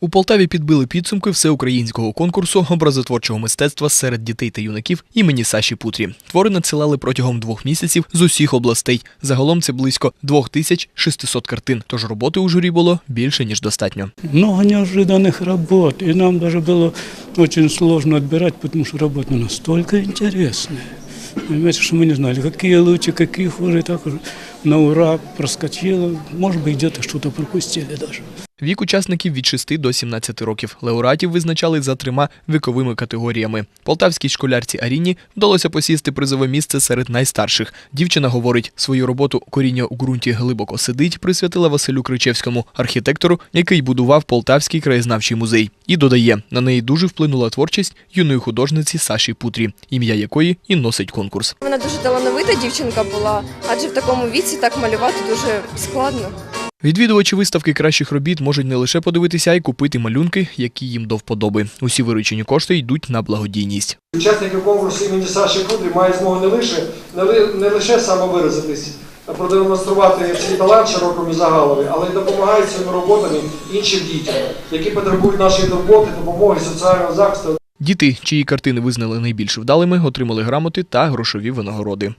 У Полтаві підбили підсумки всеукраїнського конкурсу образотворчого мистецтва серед дітей та юнаків імені Саші Путрі. Твори надсилали протягом двох місяців з усіх областей. Загалом це близько 2600 картин. Тож роботи у журі було більше ніж достатньо. Много неожиданных работ, и нам даже было очень сложно отбирать, потому что работа настолько интересная. Понимаете, что мы не знали, какие лучше, какие хуже, и так уже на ура проскочило. Может быть, где-то что-то пропустили даже. Вік учасників від 6 до 17 років. Лауреатів визначали за трьома віковими категоріями. Полтавській школярці Аріні вдалося посісти призове місце серед найстарших. Дівчина говорить, свою роботу коріння у ґрунті глибоко сидить, присвятила Василю Кричевському, архітектору, який будував Полтавський краєзнавчий музей. І додає, на неї дуже вплинула творчість юної художниці Саші Путрі, ім'я якої і носить конкурс. Вона дуже талановита дівчинка була, адже в такому віці так малювати дуже складно. Відвідувачі виставки кращих робіт можуть не лише подивитися, а й купити малюнки, які їм до вподоби. Усі виручені кошти йдуть на благодійність. Учасники конкурсу імені Саші Кудрі мають змогу не лише, не, не лише самовиразитись, а продемонструвати свій талант широкому загалові, але й допомагають своїми роботами іншим дітям, які потребують нашої турботи, допомоги, соціального захисту. Діти, чиї картини визнали найбільш вдалими, отримали грамоти та грошові винагороди.